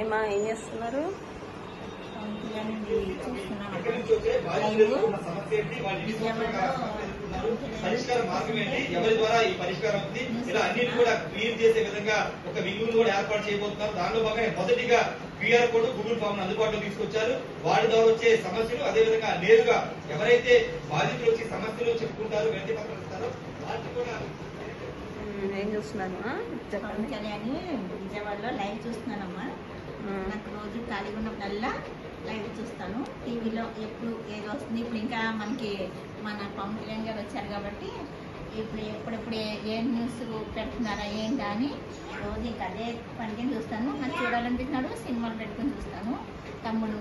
Hi మా ఏం చేస్తున్నారు? పరిష్కార మార్గం ఏంటి? ఎవరి ద్వారా ఈ పరిష్కారం అవుతుంది ఇలా అన్నిటి కూడా క్లియర్ చేసే విధంగా ఒక వింగును కూడా ఏర్పాటు చేయబోతున్నారు దానిలో భాగంగా మొదటిగా క్యూఆర్ కోడ్ గూగుల్ ఫామ్ అందుబాటులో తీసుకొచ్చారు. వాటి ద్వారా వచ్చే సమస్యలు అదే విధంగా నేరుగా ఎవరైతే బాధితులు వచ్చి సమస్యలు చెప్పుకుంటారో వినతి పత్రం ఇస్తారో వాటిని కూడా ఏం చూస్తున్నారు ఆ? చెప్పండి విజయవాడలో లైవ్ చూస్తున్నానమ్మా. నాకు రోజు ఖాళీగా ఉన్నప్పుడల్లా లైవ్ చూస్తాను. టీవీలో ఎప్పుడు ఏది వస్తుంది? ఇప్పుడు ఇంకా మనకి మన పవన్ కళ్యాణ్ గారు వచ్చారు కాబట్టి ఇప్పుడు ఎప్పుడెప్పుడు ఏ- న్యూస్ పెడుతున్నారా ఏం అని రోజు ఇంకా అదే పనికి చూస్తాను. నాకు చూడాలనిపించినాడు సినిమాలు పెట్టుకుని చూస్తాను. తమ్ముడు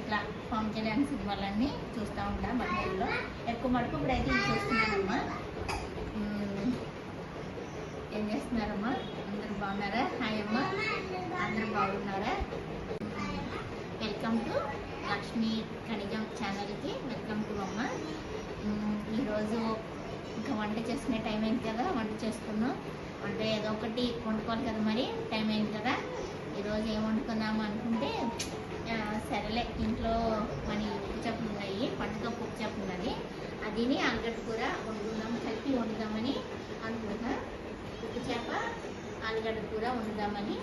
ఇట్లా పవన్ కళ్యాణ్ సినిమాలన్నీ చూస్తూ ఉంటాను మధ్యలో ఎక్కువ మటుకు ఇప్పుడైతే ఇది చూస్తున్నానమ్మా. ఏం చేస్తున్నారమ్మా? అందరు బాగున్నారా? హాయ్ బాగున్నారా? వెల్కమ్ టు లక్ష్మీ ఖనిజం ఛానల్కి వెల్కమ్ టు అమ్మ. ఈరోజు ఇంకా వంట చేసుకునే టైం అయింది కదా వంట చేసుకున్నాం వంట ఏదో ఒకటి వండుకోవాలి కదా మరి టైం అయింది కదా. ఈరోజు ఏం వండుకుందాము అనుకుంటే సరేలే ఇంట్లో మన పుచ్చప్పు ఉన్నాయి పండుగ పుచ్చప్పు ఉన్నది. అదిని ఆలుగడ్డ కూర వండుకుందాం కలిపి వండుదామని అనుకుంటున్నా. ఉప్పు చేప ఆలుగడ్డ కూర వండుదామని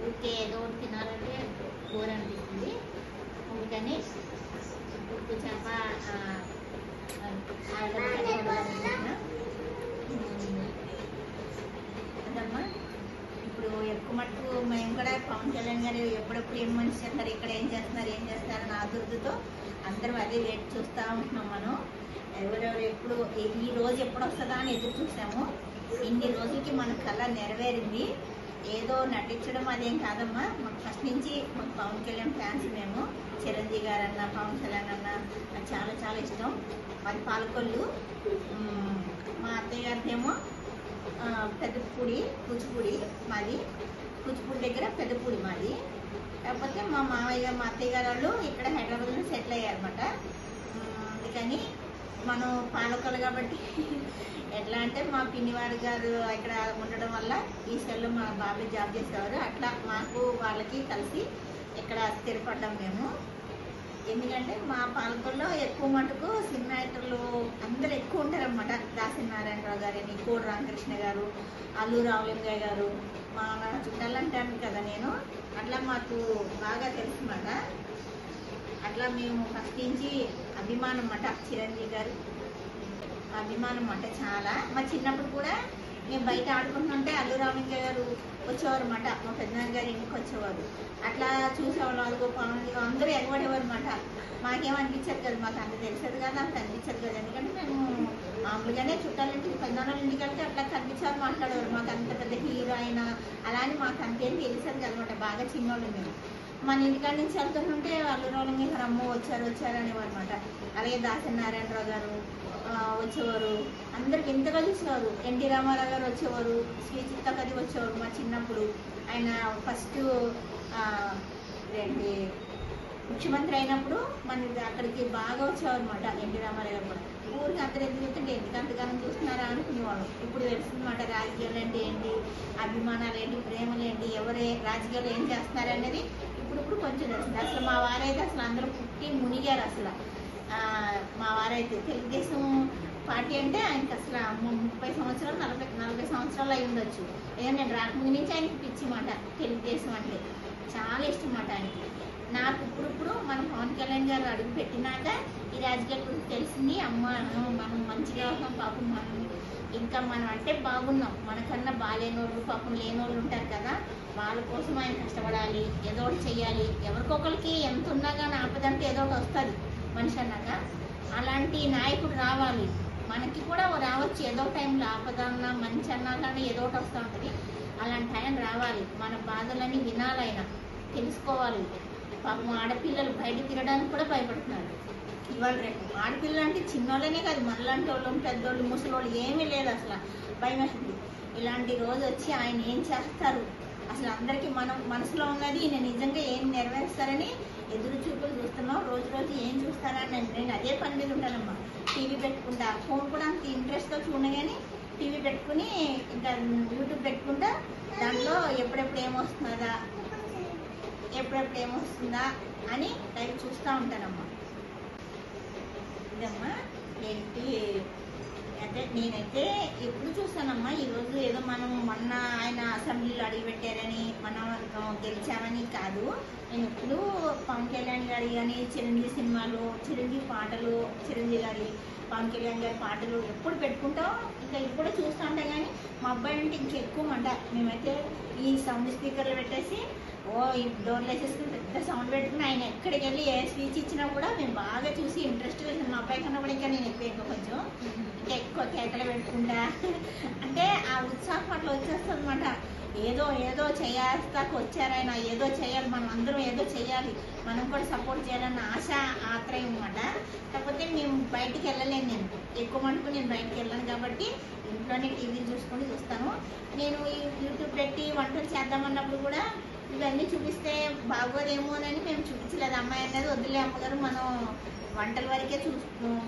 ఊరికే ఏదో ఒకటి తినాలంటే కూర అనిపిస్తుంది. అందుకని ఉప్పు చేప అదమ్మా ఇప్పుడు ఎక్కువ మటుకు మేము కూడా పవన్ కళ్యాణ్ గారు ఎప్పుడెప్పుడు ఏం మనిషి చేస్తారు ఇక్కడ ఏం చేస్తున్నారు ఏం చేస్తున్నారు నా దుర్దుతో అందరం అదే వెయిట్ చూస్తూ ఉంటున్నాం మనం. ఎవరెవరు ఎప్పుడు ఈ రోజు ఎప్పుడు వస్తుందా అని ఎదురు చూసాము. ఇన్ని రోజులకి మన కళ నెరవేరింది. ఏదో నటించడం అదేం కాదమ్మా. మాకు ఫస్ట్ నుంచి మాకు పవన్ కళ్యాణ్ ఫ్యాన్స్ మేము. చిరంజీవి గారు అన్న పవన్ కళ్యాణ్ అన్న చాలా చాలా ఇష్టం. మరి పాలకొల్లు. మా అత్తయ్య గారిదేమో పెద్దపూడి కూచిపూడి మాది. కూచిపూడి దగ్గర పెద్దపూడి మాది. కాకపోతే మా మామయ్య మా అత్తయ్య గారు వాళ్ళు ఇక్కడ హైదరాబాద్లో సెటిల్ అయ్యారన్నమాట. అందుకని మనం పాలకొలు కాబట్టి ఎట్లా అంటే మా పిన్నివారి గారు ఇక్కడ ఉండడం వల్ల ఈ సెల్ మా బాబాయ్ జాబ్ చేసేవారు. అట్లా మాకు వాళ్ళకి కలిసి ఇక్కడ స్థిరపడ్డాం మేము. ఎందుకంటే మా పాలకొల్లో ఎక్కువ మటుకు సినిమా యాక్టర్లు అందరు ఎక్కువ ఉంటారనమాట దాసి నారాయణరావు గారని కోడి రామకృష్ణ గారు అల్లు రావులింగయ్య గారు మా చుట్టాలంటాను కదా నేను. అట్లా మాకు బాగా తెలుసు అన్నమాట. అట్లా మేము ఫస్ట్ నుంచి అభిమానం అన్నమాట చిరంజీవి గారు. అభిమానం అంటే చాలా. మా చిన్నప్పుడు కూడా మేము బయట ఆడుకుంటుంటే అల్లు రామలింగయ్య గారు వచ్చేవారు అనమాట మా పెద్దనాన్న గారి ఇంటికి వచ్చేవారు. అట్లా చూసేవాళ్ళు. అదిగో పవన్ అందరూ ఎగబడేవారు అనమాట మాకేమనిపించదు కదా మాకు అంత తెలిసేది కదా అంత అనిపించదు కదా. ఎందుకంటే మేము మామూలుగానే చుట్టాలింటికి పెద్దనాన్న ఇంటికి వెళ్తే అట్లా కనిపించారు మాట్లాడేవారు. మాకు అంత పెద్ద హీరో అయినా అలా అని మాకు అంతేం తెలిసేది కదనమాట బాగా చిన్నోళ్ళు మేము. మన ఇంటికాడ నుంచి వెళ్తుంటే వాళ్ళు రామలింగయ్య గారు అమ్మ వచ్చారు వచ్చారు అనేవారు అనమాట అలాగే దాసరి నారాయణరావు గారు వచ్చేవారు. అందరికి ఎంతగా చూసేవారు ఎన్టీ రామారావు గారు వచ్చేవారు. శ్రీ చిత్తకది వచ్చేవారు మా చిన్నప్పుడు. ఆయన ఫస్ట్ ఏంటి ముఖ్యమంత్రి అయినప్పుడు మన అక్కడికి బాగా వచ్చేవారు అనమాట ఎన్టీ రామారావు గారు కూడా. ఊరికి అందరు ఎందుకు చెప్తుంటే ఎందుకు అంతగానం చూస్తున్నారా అనుకునేవాళ్ళం. ఇప్పుడు తెలుస్తుందన్నమాట రాజకీయాలు అంటే ఏంటి అభిమానాలు ఏంటి ప్రేమలు ఏంటి ఎవరే రాజకీయాలు ఏం చేస్తున్నారు అనేది ఇప్పుడు కొంచెం తెలుస్తుంది అసలు మా వారైతే అసలు అందరూ పుట్టి మునిగారు అసలు. మా వారైతే తెలుగుదేశం పార్టీ అంటే ఆయనకి అసలు ముప్పై సంవత్సరాలు నలభై నలభై సంవత్సరాలు అయి ఉండొచ్చు. ఏదో నేను రాకముందు నుంచి ఆయనకి పిచ్చి మాట తెలుగుదేశం అంటే చాలా ఇష్టం మాట ఆయనకి. నాకు ఇప్పుడు ఇప్పుడు మన పవన్ కళ్యాణ్ గారు అడుగు పెట్టినాక ఈ రాజకీయాల గురించి తెలిసింది అమ్మ మనం మంచిగా ఉన్నాం పాపం మనం ఇంకా మనం అంటే బాగున్నాం. మనకన్నా బాగాలేనోళ్ళు పాపం లేనోళ్ళు ఉంటారు కదా. వాళ్ళ కోసం ఆయన కష్టపడాలి ఏదో ఒకటి చెయ్యాలి. ఎవరికొకరికి ఎంత ఉన్నా కానీ ఆపదంటే ఏదో ఒకటి వస్తుంది. మనిషి అన్నాక అలాంటి నాయకుడు రావాలి. మనకి కూడా రావచ్చు. ఏదో టైంలో ఆపదన్నా మంచి అన్నా కానీ ఏదో ఒకటి వస్తూ ఉంటుంది. అలాంటి ఆయన రావాలి. మన బాధలన్నీ వినాలైనా తెలుసుకోవాలి. పాపం ఆడపిల్లలు బయట తిరగడానికి కూడా భయపడుతున్నారు. ఇవాళ రేపు ఆడపిల్లలు అంటే చిన్నోళ్ళనే కాదు. మనలాంటి వాళ్ళు పెద్దోళ్ళు ముసలోళ్ళు ఏమీ లేదు అసలు. భయం ఇలాంటి రోజు వచ్చి ఆయన ఏం చేస్తారు? అసలు అందరికీ మనం మనసులో ఉన్నది ఈయన నిజంగా ఏం నెరవేరుస్తారని ఎదురు చూపులు చూస్తున్నాం. రోజు రోజు ఏం చూస్తారని నేను నేను అదే పని మీద ఉంటానమ్మా. టీవీ పెట్టుకుంటా. ఫోన్ కూడా అంత ఇంట్రెస్ట్తో చూడగానే టీవీ పెట్టుకుని ఇంకా యూట్యూబ్ పెట్టుకుంటా. దాంట్లో ఎప్పుడెప్పుడు ఏమొస్తున్నదా ఎప్పుడెప్పుడు ఏమొస్తుందా అని లైవ్ చూస్తూ ఉంటానమ్మా. ఇదమ్మా ఏంటి? అంటే నేనైతే ఎప్పుడు చూస్తానమ్మా ఈరోజు ఏదో మనం మొన్న ఆయన అసెంబ్లీలో అడిగిపెట్టారని మనం గెలిచామని కాదు. నేను ఎప్పుడు పవన్ కళ్యాణ్ గారి కానీ చిరంజీవి సినిమాలు చిరంజీవి పాటలు చిరంజీవి గారి పవన్ కళ్యాణ్ గారి పాటలు ఎప్పుడు పెట్టుకుంటాం? ఇంకా ఇప్పుడు చూస్తూ కానీ మా అబ్బాయి అంటే ఇంకెక్కువ మంట. మేమైతే ఈ సౌండ్ స్పీకర్లు పెట్టేసి ఓ ఈ డోర్లు వేసేసుకుని పెద్ద సౌండ్ పెట్టుకుని ఆయన ఎక్కడికి వెళ్ళి ఏ స్పీచ్ ఇచ్చినా కూడా మేము బాగా చూసి ఇంట్రెస్ట్ మా అబ్బాయి కన్నా కూడా ఇంకా నేను ఎక్కువ ఇంకా కొంచెం ఇంకా ఎక్కువ కేకలు పెట్టుకుంటా. అంటే ఆ ఉత్సాహం అట్లా వచ్చేస్తుంది అనమాట ఏదో ఏదో చేయాల్సాక వచ్చారాయన. ఏదో చేయాలి. మనం అందరం ఏదో చేయాలి. మనం కూడా సపోర్ట్ చేయాలన్న ఆశ ఆత్రయం అనమాట కాకపోతే మేము బయటికి వెళ్ళలేను నేను. ఎక్కువ మటుకు నేను బయటికి వెళ్ళాను కాబట్టి ఇంట్లోనే టీవీలు చూసుకొని చూస్తాను. నేను ఈ యూట్యూబ్ పెట్టి వంటలు చేద్దామన్నప్పుడు కూడా ఇవన్నీ చూపిస్తే బాగోదేమో అని మేము చూపించలేదు. అమ్మాయి అనేది వద్దులే అమ్మగారు మనం వంటల వరకే చూ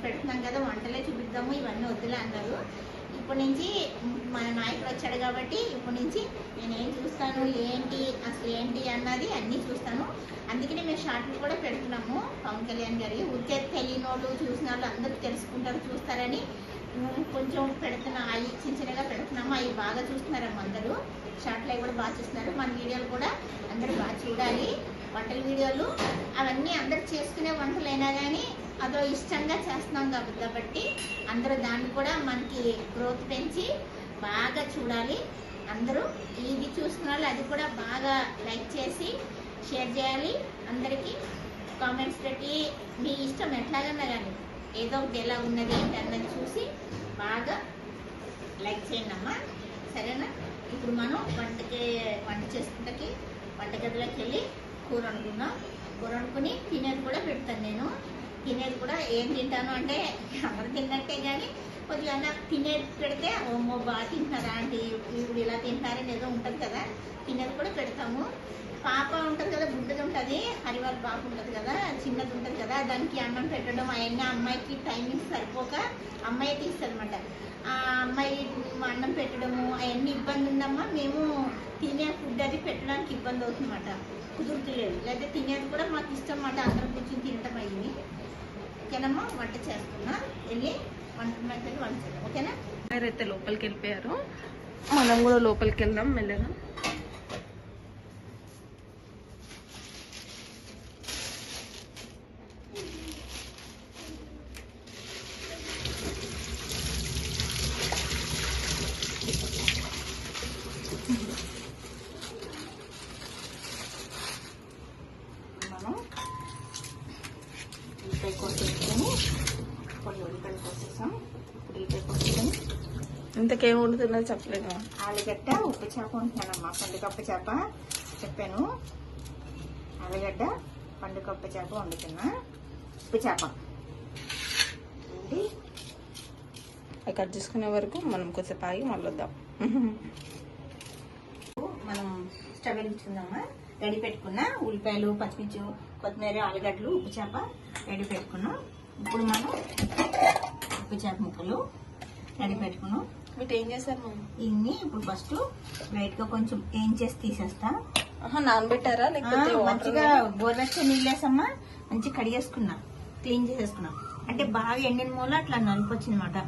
పెడుతున్నాం కదా వంటలే చూపిద్దాము ఇవన్నీ వద్దులే అన్నారు. ఇప్పటి నుంచి మన నాయకుడు వచ్చాడు కాబట్టి ఇప్పటి నుంచి నేను ఏం చూస్తాను ఏంటి అసలు ఏంటి అన్నది అన్నీ చూస్తాను. అందుకనే మేము షార్ట్లు కూడా పెడుతున్నాము. పవన్ కళ్యాణ్ గారి. ఊరికే తెలియని వాళ్ళు చూసిన వాళ్ళు అందరూ తెలుసుకుంటారు చూస్తారని కొంచెం పెడుతున్నా అవి చిన్న చిన్నగా పెడుతున్నాము. అవి బాగా చూస్తున్నారమ్మ అందరూ. షార్ట్లు అవి కూడా బాగా చూస్తున్నారు. మన వీడియోలు కూడా అందరూ బాగా చూడాలి. వంటల వీడియోలు అవన్నీ అందరు చేసుకునే వంటలైనా కానీ అదో ఇష్టంగా చేస్తున్నాం కాబట్టి కాబట్టి అందరూ దాన్ని కూడా మనకి గ్రోత్ పెంచి బాగా చూడాలి. అందరూ ఇది చూస్తున్న వాళ్ళు అది కూడా బాగా లైక్ చేసి షేర్ చేయాలి. అందరికీ కామెంట్స్ పెట్టి మీ ఇష్టం ఎట్లాగన్నా కానీ ఏదో ఒకటి ఎలా ఉన్నది ఏంటి అన్నది చూసి బాగా లైక్ చేయండి అమ్మా. సరేనా? ఇప్పుడు మనం వంటకి వంట చేసుకుంటకి వంటగదిలోకి వెళ్ళి కూర వండుకుందాం. కూర వండుకుని తినేది కూడా పెడతాను నేను. తినేది కూడా ఏం తింటాను అంటే ఎవరు తిన్నట్టే కానీ కొద్దిగా తినేది పెడితే ఓమో బాగా తింటున్నారా అంటే ఇప్పుడు ఇలా తింటారని ఏదో ఉంటుంది కదా. తినేది కూడా పెడతాము. పాప ఉంటుంది కదా బుడ్డది ఉంటుంది హరివారి పాప ఉంటుంది కదా చిన్నది ఉంటుంది కదా దానికి అన్నం పెట్టడం అవన్నీ అమ్మాయికి టైమింగ్ సరిపోక అమ్మాయి తీస్తుందన్నమాట. ఆ అమ్మాయి అన్నం పెట్టడము అవన్నీ ఇబ్బంది ఉందమ్మా మేము తినే ఫుడ్ అది పెట్టడానికి ఇబ్బంది అవుతుందన్నమాట. కుదురుతులేదు. లేదా తినేది కూడా మాకు ఇష్టం అన్నమాట అందరం కూర్చొని తినటం అయ్యింది. ఓకేనమ్మా వంట చేస్తున్నా. వెళ్ళి వంట మీద వంట చేద్దాం. ఓకేనా? అయితే లోపలికి వెళ్ళిపోయారు. మనం కూడా లోపలికి వెళ్దాం మెల్లగా ఇంతకేం వండుతున్నది చెప్పలేదు? ఆలుగడ్డ ఉప్పు చేప ఉంటున్నానమ్మా పండుగప్ప చేప చెప్పాను. ఆలుగడ్డ పండుగప్ప చేప వండుతున్నా. ఉప్పు చేప. అవి కట్ చేసుకునే వరకు మనం కొంచెం ఆగి మళ్ళీ వద్దాం మనం స్టవ్ వెలిగించుకుందామా? రెడీ పెట్టుకున్న ఉల్లిపాయలు పచ్చిమిర్చి కొత్తిమీర ఆలుగడ్డలు ఉప్పు చేప రెడీ పెట్టుకున్నాం. ఇప్పుడు మనం ఉప్పు చేప ముక్కలు రెడీ పెట్టుకున్నాం. మీరు ఏం చేశారు మనం ఇన్ని ఇప్పుడు ఫస్ట్ లైట్గా కొంచెం ఏం చేసి తీసేస్తా. నానబెట్టారా? లేకపోతే మంచిగా గోరువెచ్చ నీళ్ళేసమ్మా మంచిగా కడిగేసుకున్నా క్లీన్ చేసేసుకున్నా. అంటే బాగా ఎండిన మూల అట్లా నలుపు వచ్చింది అనమాట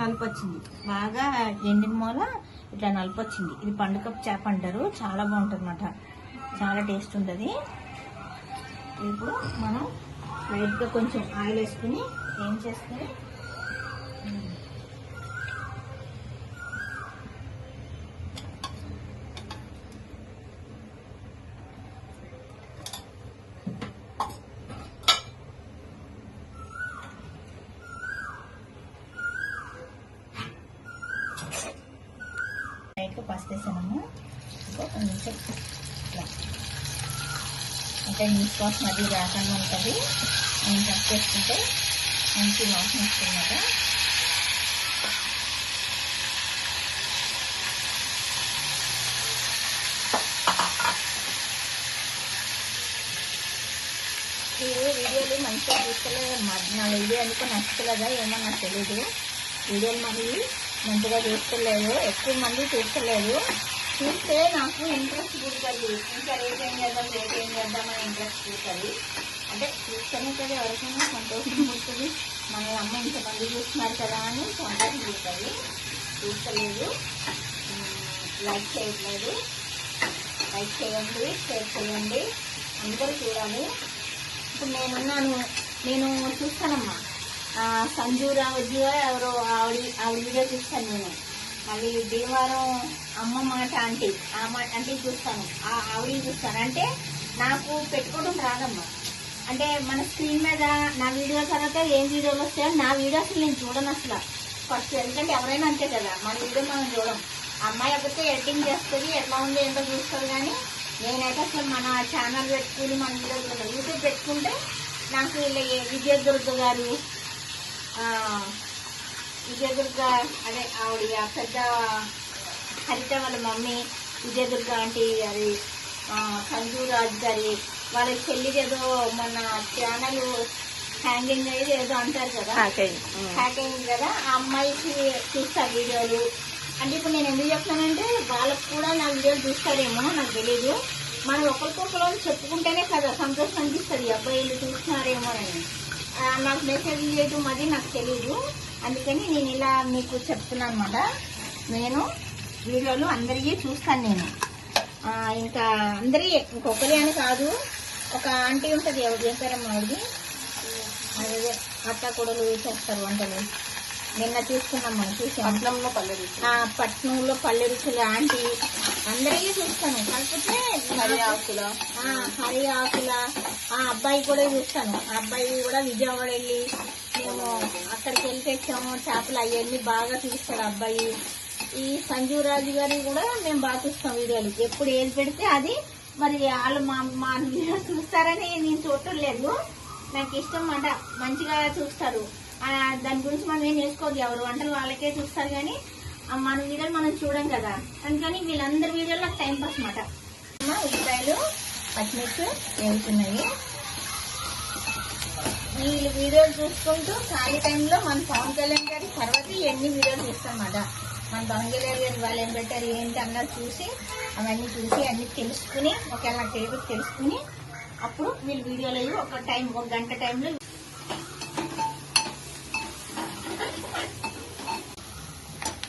నలుపు వచ్చింది బాగా ఎండిన మూల ఇట్లా నలుపు వచ్చింది ఇది పండుగ చేప అంటారు. చాలా బాగుంటుంది అనమాట చాలా టేస్ట్ ఉంటుంది. ఇప్పుడు మనం లైట్గా కొంచెం ఆయిల్ వేసుకుని ఏం చేసుకుని కొంచెం ఇట్లా అంటే నీసు వాసన అది రాకుండా ఉంటుంది మనం పసుపు చేసుకుంటే మంచి వాసన వస్తుందన్నమాట మీరు వీడియోలు మంచిగా చూస్తలేదు నా వీడియో ఎందుకో నచ్చలేదా ఏమో నాకు తెలియదు వీడియోలు మళ్ళీ మంచిగా చూస్తలేదు ఎక్కువ మంది చూస్తలేదు. చూస్తే నాకు ఇంట్రెస్ట్ పుడుతుంది ఇంకా రేట్ ఏం చేద్దాం రేట్ ఏం చేద్దాం అని ఇంట్రెస్ట్ పుడుతుంది అంటే చూస్తేనే కదా ఎవరికైనా సంతోషం పుడుతుంది మన అమ్మ ఇంతమంది చూస్తున్నారు కదా అని సంతోషం పుడుతుంది చూస్తలేదు. లైక్ చేయట్లేదు. లైక్ చేయండి షేర్ చేయండి. అందరూ చూడాలి. ఇప్పుడు నేనున్నాను నేను చూస్తానమ్మా. ఆ, ఎవరో ఆవిడ ఆవిడ వీడియో చూస్తాను నేను. మళ్ళీ భీమవరం అమ్మ మాట ఆంటీ ఆ మాట అంటే చూస్తాను. ఆ ఆవిడ చూస్తాను. అంటే నాకు పెట్టుకోవడం రాదమ్మా. అంటే మన స్క్రీన్ మీద నా వీడియో తర్వాత ఏం వీడియోలు వస్తాయో నా వీడియో అసలు నేను చూడను అసలు. ఫస్ట్ ఎందుకంటే ఎవరైనా అంతే కదా మన వీడియో మనం చూడం. అమ్మాయి ఒకతే ఎడిటింగ్ చేస్తుంది ఎట్లా ఉంది ఏంటో చూస్తుంది కానీ నేనైతే అసలు మన ఛానల్ పెట్టుకుని మన వీడియో యూట్యూబ్ పెట్టుకుంటే నాకు ఇలా విజయదుర్గ గారు విజయదుర్గ అదే ఆవిడ పెద్ద హరిత వాళ్ళ మమ్మీ విజయదుర్గ ఆంటీ అది ఆ, సంజు రాజ్ గారి వాళ్ళ చెల్లిది ఏదో మన ఛానల్ హ్యాంగింగ్ అయ్యేది ఏదో అంటారు కదా? హ్యాక్ అయింది కదా? ఆ అమ్మాయికి చూస్తా వీడియోలు. అంటే ఇప్పుడు నేను ఎందుకు చెప్తానంటే వాళ్ళకు కూడా నా వీడియోలు చూస్తారేమో నాకు తెలియదు మనం ఒకరికొకరు చెప్పుకుంటేనే కదా సంతోషం అనిపిస్తుంది. అబ్బాయిలు చూస్తున్నారేమో అని. నాకు మెసేజ్ చేయడం అది నాకు తెలియదు అందుకని నేను ఇలా మీకు చెప్తున్నాను అనమాట నేను వీడియోలు అందరికీ చూస్తాను నేను. ఇంకా అందరి ఇంకొకరి అని కాదు ఒక ఆంటీ ఉంటుంది ఎవరు చేస్తారమ్మా ఆవిడది అదే అత్త కొడలు చేస్తారు వంటలు. నిన్న చూసుకున్నాం మనం చూసాం పట్నంలో పల్లెది ఆ పట్నంలో పల్లె రుచులు ఆంటీ. అందరికీ చూస్తాను. కాకపోతే హరి ఆకుల. ఆ, హరి ఆకుల. ఆ అబ్బాయి కూడా చూస్తాను. ఆ అబ్బాయి కూడా విజయవాడ వెళ్ళి మేము అక్కడికి వెళ్ళి తెచ్చాము. చేపలు అవన్నీ బాగా చూస్తాడు అబ్బాయి. ఈ సంజీవ్ రాజు గారి కూడా మేము బాగా చూస్తాం వీడియోలు. ఎప్పుడు ఏది పెడితే అది. మరి వాళ్ళు మా మా వీడియో చూస్తారని నేను చూడటం లేదు. నాకు ఇష్టం మాట మంచిగా చూస్తారు. దాని గురించి మనం ఏం చేసుకోవద్దు. ఎవరు వంటలు వాళ్ళకే చూస్తారు కానీ మన వీడియోలు మనం చూడం కదా. అందుకని వీళ్ళందరి వీడియోలు నాకు టైం పాస్ మాట ఉల్లిపాయలు పచ్చిమిర్చి వేగుతున్నాయి. వీళ్ళు వీడియోలు చూసుకుంటూ ఖాళీ టైంలో మన పవన్ కళ్యాణ్ గారి తర్వాత ఎన్ని వీడియోలు చూస్తామన్నమాట మన పవన్ కళ్యాణ్ గారు వాళ్ళు ఏం పెట్టారు ఏంటి అన్నది చూసి అవన్నీ చూసి అన్ని తెలుసుకుని ఒకవేళ నాకు తెలియదు తెలుసుకుని అప్పుడు వీళ్ళు వీడియోలు అయ్యి ఒక టైం ఒక గంట టైంలో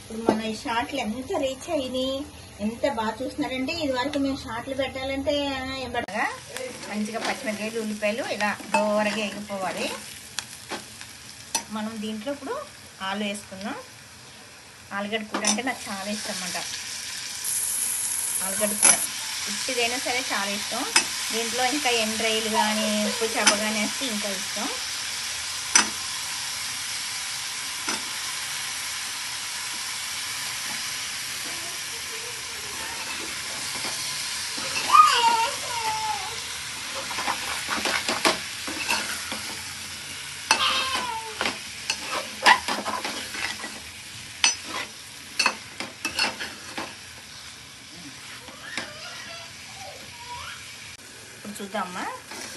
ఇప్పుడు మన ఈ షార్ట్లు ఎంత రీచ్ అయినాయి. ఎంత బాగా చూస్తున్నారంటే ఇది వరకు మేము షార్ట్లు పెట్టాలంటే ఎంబడగా మంచిగా పచ్చిమిరకాయలు ఉల్లిపాయలు ఇలా దోరగా ఎగిపోవాలి మనం దీంట్లో ఇప్పుడు ఆలు వేసుకుందాం. ఆలుగడ్డ కూర అంటే నాకు చాలా ఇష్టం అన్నమాట ఆలుగడ్డ కూర. ఉట్టిదైనా సరే చాలా ఇష్టం. దీంట్లో ఇంకా ఎండ్రాయిలు కానీ ఉప్పు చేప కానీ వేస్తే ఇంకా ఇష్టం. చూద్దామా?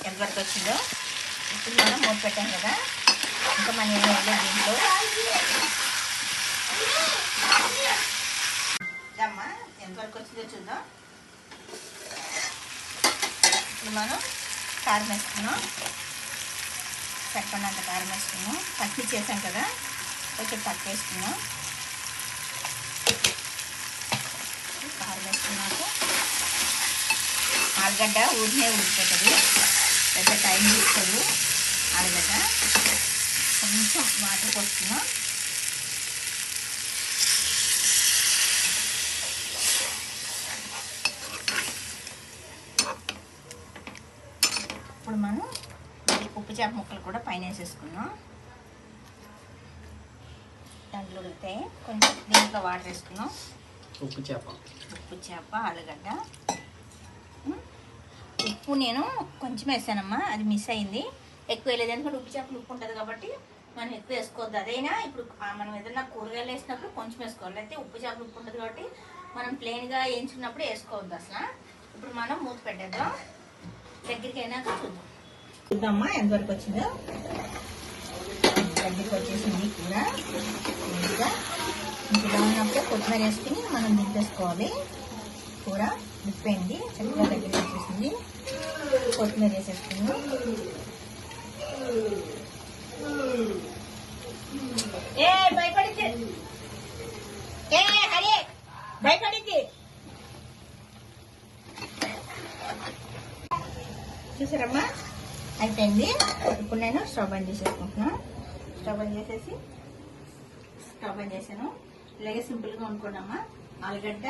ఎంతవరకు వచ్చిందో? ఇప్పుడు మనం మూత పెట్టాం కదా? ఇంకా మనం ఏం వేయలేదు దీంట్లో. చూద్దామా? ఎంతవరకు వచ్చిందో చూద్దాం. ఇప్పుడు మనం కారం వేసుకున్నాం. చెప్పండి కారం వేసుకున్నాం. పచ్చి చేసాం కదా? కొంచెం తక్కువ వేసుకున్నాం కారం వేసుకున్నాక ఆలుగడ్డ ఊరినే ఉడికిపోతుంది పెద్ద టైం తీసుకోదు ఆలుగడ్డ కొంచెం వాటర్ పోస్తున్నాం. ఇప్పుడు మనం ఈ ఉప్పు చేప ముక్కలు కూడా పైన వేసేసుకున్నాం దాంట్లో ఉడికితే కొంచెం దీంట్లో వాటర్ వేసుకున్నాం ఉప్పు చేప. ఉప్పు చేప ఆలుగడ్డ. ఉప్పు నేను కొంచెం వేసానమ్మా అది మిస్ అయింది. ఎక్కువ వేయలేదు ఎందుకంటే ఉప్పు చేపలు ఉప్పు ఉంటుంది కాబట్టి మనం ఎక్కువ వేసుకోవద్దు. అదైనా ఇప్పుడు మనం ఏదైనా కూరగాయలు వేసినప్పుడు కొంచెం వేసుకోవాలి. అయితే ఉప్పు చేపలు ఉప్పు ఉంటుంది కాబట్టి మనం ప్లెయిన్గా వేయించుకున్నప్పుడు వేసుకోవద్దు అసలు. ఇప్పుడు మనం మూత పెట్టేద్దాం. దగ్గరికి అయినాక చూద్దాం. చూద్దామా? ఎంతవరకు వచ్చిందో? దగ్గరికి వచ్చేసింది కూర. ఇంకా ఇంకా ఉన్నప్పుడే కొత్తిమీర వేసుకుని మనం దింపేసుకోవాలి. కూర ఉప్పేయండి చక్కగా దగ్గరికి వచ్చేసింది. కొత్తిమీర వేసేసుకుని ఏ భయపడింది ఏ హరి భయపడింది చూసారమ్మా? అయిపోయింది. ఇప్పుడు నేను స్టవ్ బంద్ చేసేసుకుంటున్నాను స్టవ్ బంద్ చేసేసి స్టవ్ బంద్ చేశాను. ఇలాగే సింపుల్గా వండుకోండమ్మా. ఆలుగడ్డ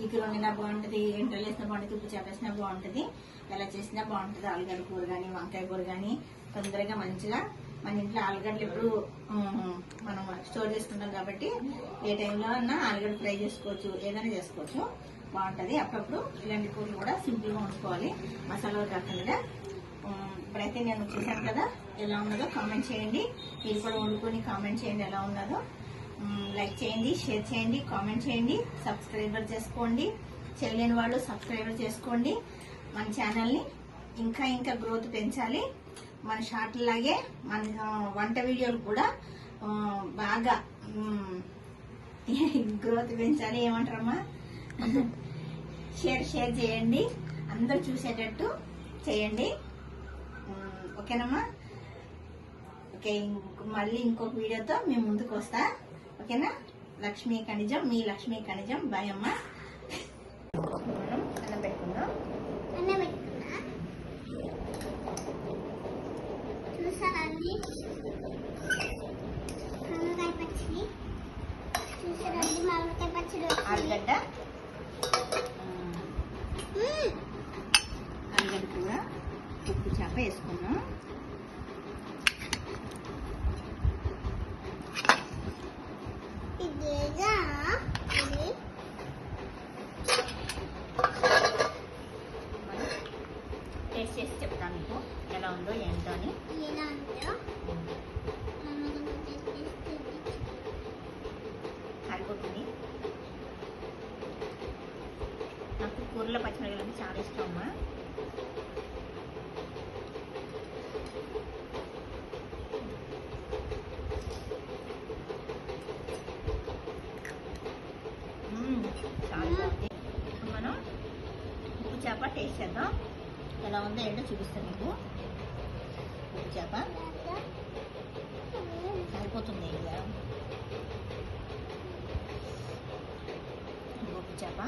ఈ వండినా బాగుంటుంది ఎంటలు వేసినా బాగుంటుంది ఉప్పు చేపేసినా బాగుంటుంది ఎలా చేసినా బాగుంటుంది ఆలుగడ్డ కూర కానీ వంకాయ కూర కానీ తొందరగా మంచిగా మన ఇంట్లో ఆలుగడ్డలు ఎప్పుడు మనం స్టోర్ చేసుకుంటాం కాబట్టి ఏ టైంలో అన్నా ఆలుగడ్డ ఫ్రై చేసుకోవచ్చు ఏదైనా చేసుకోవచ్చు బాగుంటుంది. అప్పుడప్పుడు ఇలాంటి కూరలు కూడా సింపుల్గా వండుకోవాలి. మసాలా కాకుండా ఇప్పుడైతే నేను చూశాను కదా ఎలా ఉన్నదో కామెంట్ చేయండి. మీరు కూడా వండుకొని కామెంట్ చేయండి ఎలా ఉన్నదో. లైక్ చేయండి షేర్ చేయండి కామెంట్ చేయండి సబ్స్క్రైబర్ చేసుకోండి చేయలేని వాళ్ళు సబ్స్క్రైబర్ చేసుకోండి. మన ఛానల్ని ఇంకా ఇంకా గ్రోత్ పెంచాలి. మన షార్ట్ లాగే మన వంట వీడియోలు కూడా బాగా గ్రోత్ పెంచాలి. ఏమంటారమ్మా? షేర్ షేర్ చేయండి. అందరూ చూసేటట్టు చేయండి. ఓకేనమ్మా? ఓకే మళ్ళీ ఇంకొక వీడియోతో మేము ముందుకు వస్తా. ఓకేనా? లక్ష్మీ ఖనిజం మీ లక్ష్మీ ఖనిజం బాయ్ మనం ఉప్పు చేప టేస్ట్ చేద్దాం. ఎలా ఉందో ఏంటో చూపిస్తాను మీకు. ఉప్పు చేప. సరిపోతుంది ఇక. ఉప్పు చేప.